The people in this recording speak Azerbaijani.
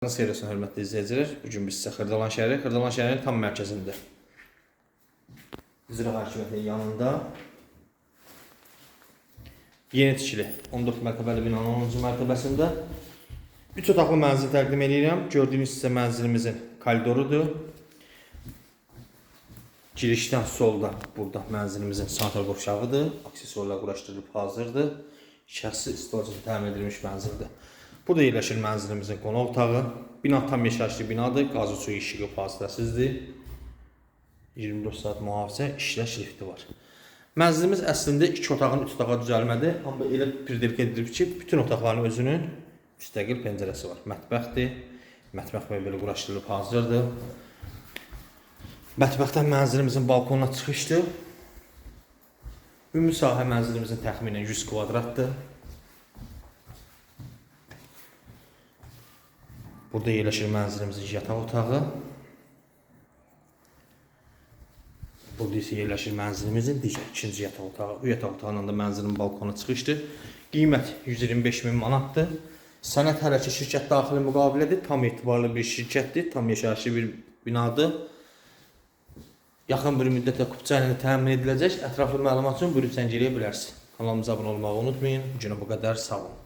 Nasıl yarasın hörmətli izləyicilər? Bu gün biz sizə Xırdalan şəhəri, Xırdalan şəhərinin tam mərkəzində. İcra hakimiyyətinin yanında yeni tikili 14 mərtəbəli binanın 10-cu mərtəbəsində 3 otaqlı mənzil təqdim edirəm. Gördüyünüz sizə mənzilimizin koridorudur. Girişdən solda burada mənzilimizin sanitar qovşağıdır. Aksesuarlar quraşdırılıb hazırdır. Şəxsi istifadəyə təmin edilmiş mənzildir. Burada yerləşir mənzilimizin qonaq otağı. Bina tam yaşayışlı binadır. Qazı suyu işığı fasiləsizdir. 24 saat mühafizə işləş lifti var. Mənzilimiz əslində 2 otağın 3 otağa düzəlmədir. Amma elə pirdirk edilib ki, bütün otaqların özünün müstəqil pəncərəsi var. Mətbəxdir. Mətbəx mebeli quraşdırılıb hazırdır. Mətbəxdən mənzilimizin balkonuna çıxışdır. Ümumi sahə mənzilimizin təxminən 100 kvadratdır. Burada yerləşir mənzilimizin yataq otağı. Burada isə yerləşir mənzilimizin digər ikinci yataq otağı. Bu yataq otağının da mənzilin balkona çıxışdır. Qiymət 125 min manatdır. Sənət hələ ki şirkət daxili müqavilədir. Tam etibarlı bir şirkətdir. Tam yaşayışlı bir binadır. Yaxın bir müddətdə kupça ilə təmin ediləcək. Ətraflı məlumat üçün buyurub zəng eləyə bilərsiniz. Kanalımıza abunə olmağı unutmayın. Bu günə bu qədər. Sağ olun.